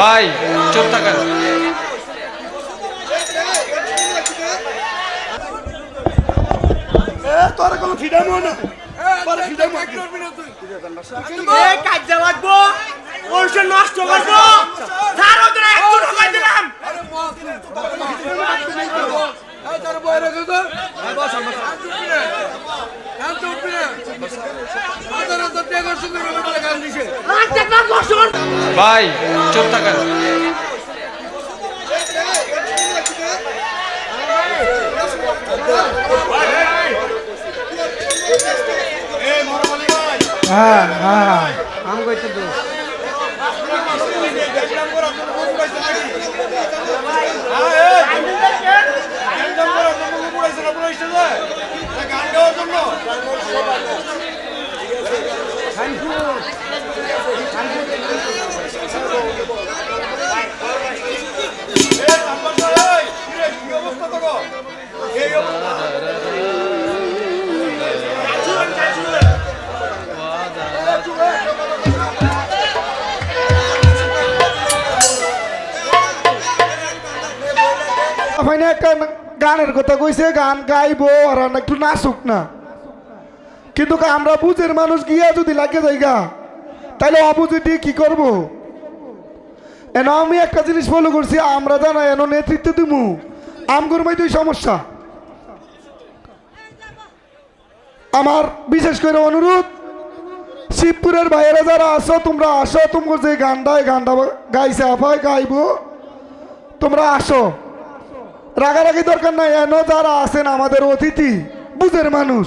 ভাই চুপ থাকেন তোর কোনো ফিডাম না? তোর ফিডামো এই কাজে লাগবো। নষ্ট করব তার ওদের একটু ঢোকাই দিলাম আচ্ছা না কষ্ট কর ভাই চুপ থাকেন হ্যাঁ হ্যাঁ। আমি কইতে তো আপনি একটা গানের কথা কইছে, গান গাইবো আর একটু নাচুক না। কিন্তু আমরা বুঝের মানুষ গিয়া যদি লাগে যাইগা তাহলে অবুঝে দিয়ে কি করব? এন আমি একটা জিনিস ফলো করছি, আমরা জানা এন নেতৃত্ব দিমু। আমগুর মাই দুই সমস্যা। আমার বিশেষ করে অনুরোধ, শিবপুরের বাইরে যারা আসো তোমরা আসো তোমার যে গানটা এই গানটা গাইছে আপায় গাইবো। তোমরা আসো। রাগারাগি দরকার নাই, এন যারা আছেন আমাদের অতিথি, বুঝের মানুষ।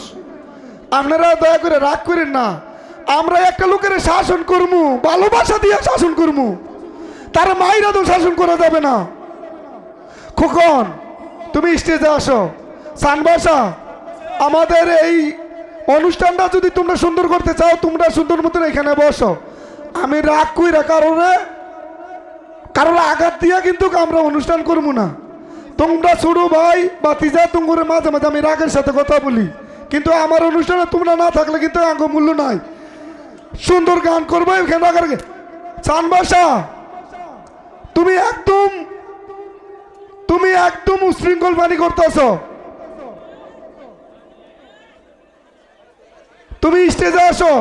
আপনারা দয়া করে রাগ করেন না। আমরা একটা লোকের শাসন করমু, ভালোবাসা দিয়ে শাসন করমু। তার মাইরা তো শাসন করা যাবে না। খোকন, তুমি স্টেজে আসো। সানবাসা, আমাদের এই অনুষ্ঠানটা যদি তোমরা সুন্দর করতে চাও, তোমরা সুন্দর মতন এখানে বসো। আমি রাগ কইরা কারণে, কারোর আঘাত দিয়া কিন্তু আমরা অনুষ্ঠান করব না। তোমরা ছোট ভাই বা তিজা তুঙ্গুর মাঝে মাঝে আমি রাগের সাথে কথা বলি। কিন্তু আমার অনুষ্ঠানে তোমরা না থাকলে কিন্তু আঙ্গ মূল্য নাই। সুন্দর গান করব, এখানে রাগার চান বাসা, তুমি একদম তুমি একদম উশৃঙ্খল বাণী করতেছ। তুমি স্টেজে আসো।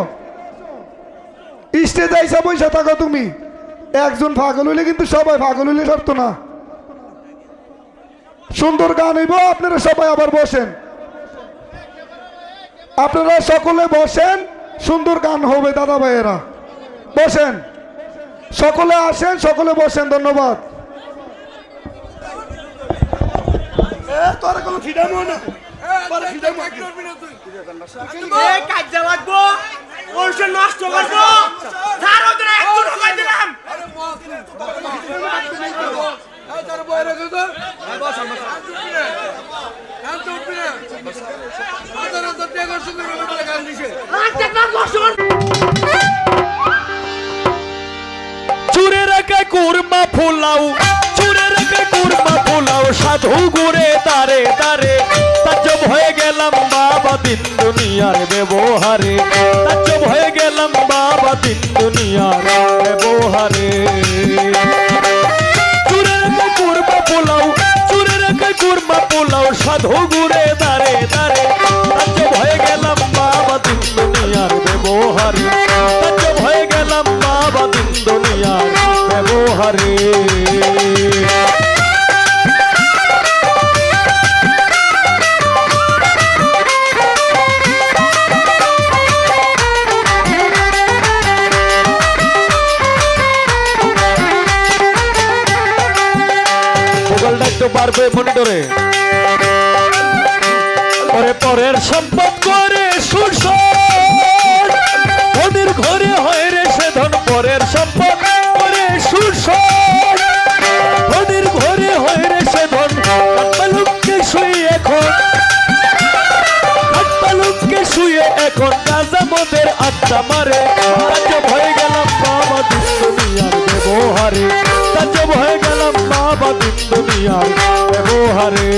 স্টেজে আইসা বৈশা থাকো তুমি। একজন পাগল হইলে কিন্তু সবাই পাগল হইলে সরত না। সুন্দর গান হইব আপনারা সবাই আবার বসেন। আপনারা সকলে বসেন সুন্দর গান হবে দাদা ভাইয়েরা। বসেন। সকলে আসেন সকলে বসেন ধন্যবাদ। নষ্ট করব। ফুলাও চুরে রেখে কুরমা ফুলাও সাধু গুরে তারে তারে। তাজ্জব হয়ে গেলাম বাবা দিন দুনিয়ার ব্যবহারে। তাজ্জব হয়ে গেলাম পারবে মনিটরে ওরে পরের সম্পদ করে সুরস। ঘরে হয় রে সে ধন পরের সম্পদ করে সুরস। এখন। শুয়ে এখন আড্ডা মারে। তাজ্জব হয়ে গেলাম বাবা ব্যবহারে। হয়ে গেলাম বাবা দিন দুনিয়ার ব্যবহারে।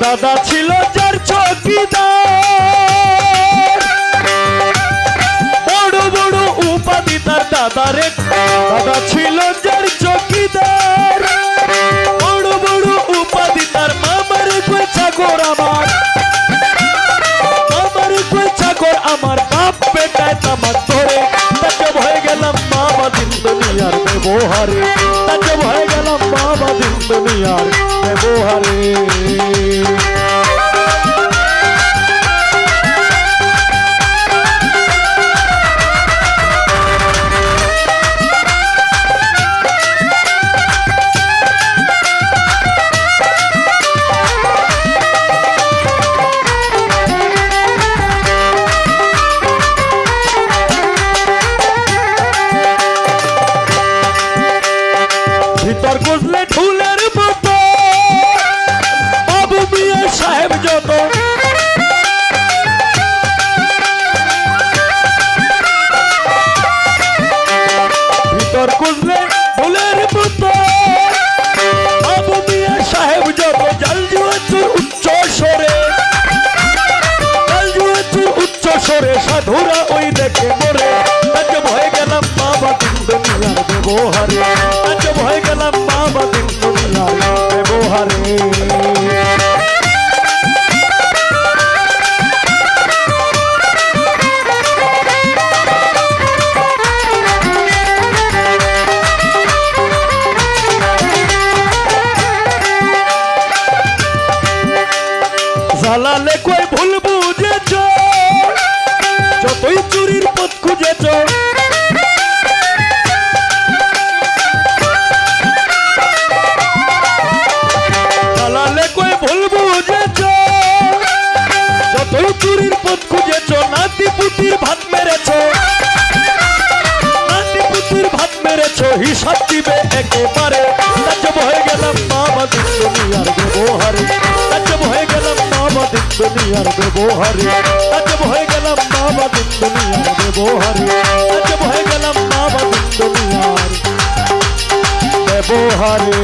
দাদা ছিল যার চকিদার বড় বড় উপাধি তার দাদারে। দাদা ছিল যার চকিদার বড় বড় উপাধি তার মামার কই চাকর আমার। আমার কই চাকর আমার বাপ বেটায় তামাক ধরে। তাকে ভয়ে গেলাম বাবা দিন দুনিয়ার ব্যবহারে। তাকে ভয়ে বাবা দিন দুনিয়ার ব্যবহারে। চুরির পথ খুঁজেছ? ভুল বুঝেছ? যতই চুরির পথ খুঁজেছ, নাতি পুতির ভাত মেরেছ। নাতি পুতির ভাত মেরেছ, হিসাব দিবে একেবারে। দুনিয়ার ব্যবহারে। আজব হয়ে গেলাম বাবা দিন দুনিয়ার ব্যবহারে। আজব হয়ে গেলাম বাবা দিন দুনিয়ার ব্যবহারে।